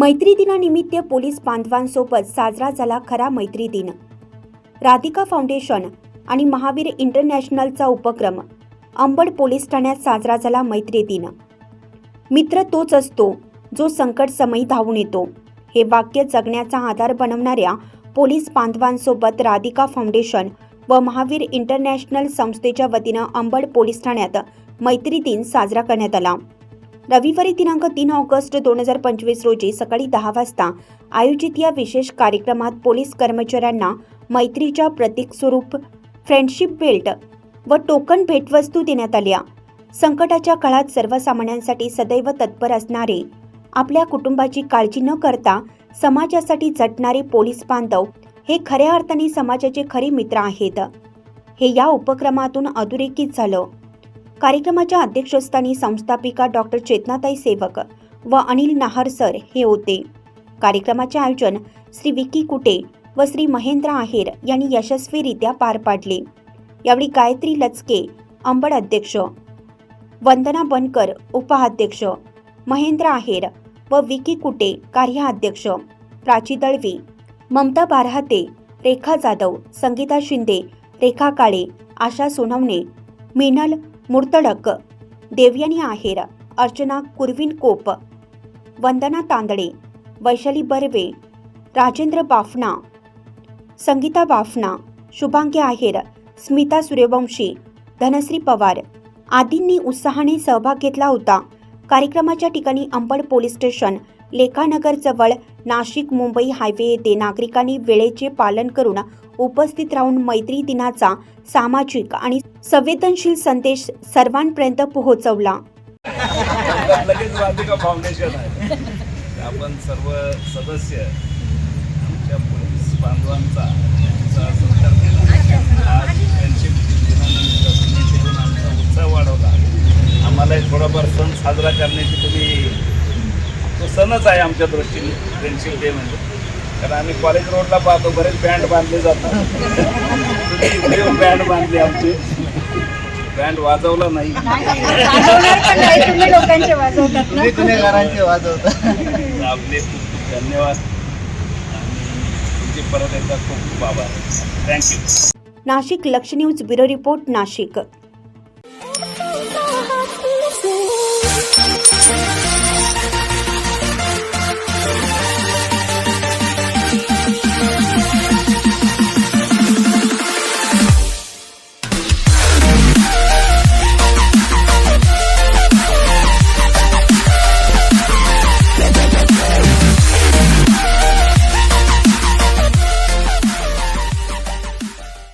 मैत्री दिनानिमित्त पोलीस बांधवांसोबत साजरा झाला खरा मैत्री दिन. राधिका फाउंडेशन आणि महावीर इंटरनॅशनलचा उपक्रम अंबड पोलीस ठाण्यात साजरा झाला मैत्री दिन. मित्र तोच असतो जो संकट समयी धावून येतो हे वाक्य जगण्याचा आधार बनवणाऱ्या पोलीस बांधवांसोबत राधिका फाउंडेशन व महावीर इंटरनॅशनल संस्थेच्या वतीनं अंबड पोलीस ठाण्यात मैत्री दिन साजरा करण्यात आला. रविवारी दिनांक तीन ऑगस्ट दोन हजार पंचवीस रोजी सकाळी दहा वाजता आयोजित या विशेष कार्यक्रमात पोलीस कर्मचाऱ्यांना मैत्रीच्या प्रतीक स्वरूप फ्रेंडशिप बेल्ट व टोकन भेटवस्तू देण्यात आल्या. संकटाच्या काळात सर्वसामान्यांसाठी सदैव तत्पर असणारे आपल्या कुटुंबाची काळजी न करता समाजासाठी झटणारे पोलीस बांधव हे खऱ्या अर्थाने समाजाचे खरे मित्र आहेत. हे या उपक्रमातून अधोरेखित झालं. कार्यक्रमाच्या अध्यक्षस्थानी संस्थापिका डॉक्टर चेतनाताई सेवक व अनिल नाहर सर हे होते. कार्यक्रमाचे आयोजन श्री विकी कुटे व श्री महेंद्र आहेर यांनी यशस्वीरित्या पार पाडले. यावेळी गायत्री लचके अंबड अध्यक्ष वंदना बनकर उपाध्यक्ष महेंद्र आहेर व विकी कुटे कार्याध्यक्ष प्राची दळवी ममता बारहाते रेखा जाधव संगीता शिंदे रेखा काळे आशा सोनवणे मिनल मुर्तडक देवयानी आहेर अर्चना कुरविन कोप वंदना तांदळे वैशाली बर्वे राजेंद्र बाफना संगीता बाफना शुभांगी आहेर स्मिता सूर्यवंशी धनश्री पवार आदींनी उत्साहाने सहभाग घेतला होता कार्यक्रमाच्या ठिकाणी अंबड पोलीस स्टेशन लेखानगर जवळ नाशिक मुंबई हायवे येथे नागरिकांनी वेळेचे पालन करून उपस्थित राहून मैत्री दिनाचा सामाजिक आणि संवेदनशील संदेश सर्वांपर्यंत पोहोचवला. आपण सर्व सदस्य आमच्या पोलीस बांधवांचा सत्कार केला. आज फ्रेंडशिप आमचा उत्साह वाढवला. आम्हाला थोडाफार सण साजरा करण्याची तुम्ही तो सणच आहे आमच्या दृष्टीने फ्रेंडशिप डे म्हणजे. कारण आम्ही कॉलेज रोडला पाहतो बरेच बँड बांधले जातात. बँड बांधले आमचे. बँड वाजवला नाही. आपले खूप खूप धन्यवाद. तुमचे परत एकदा खूप खूप आभार. थँक्यू नाशिक लक्ष न्यूज ब्युरो रिपोर्ट नाशिक.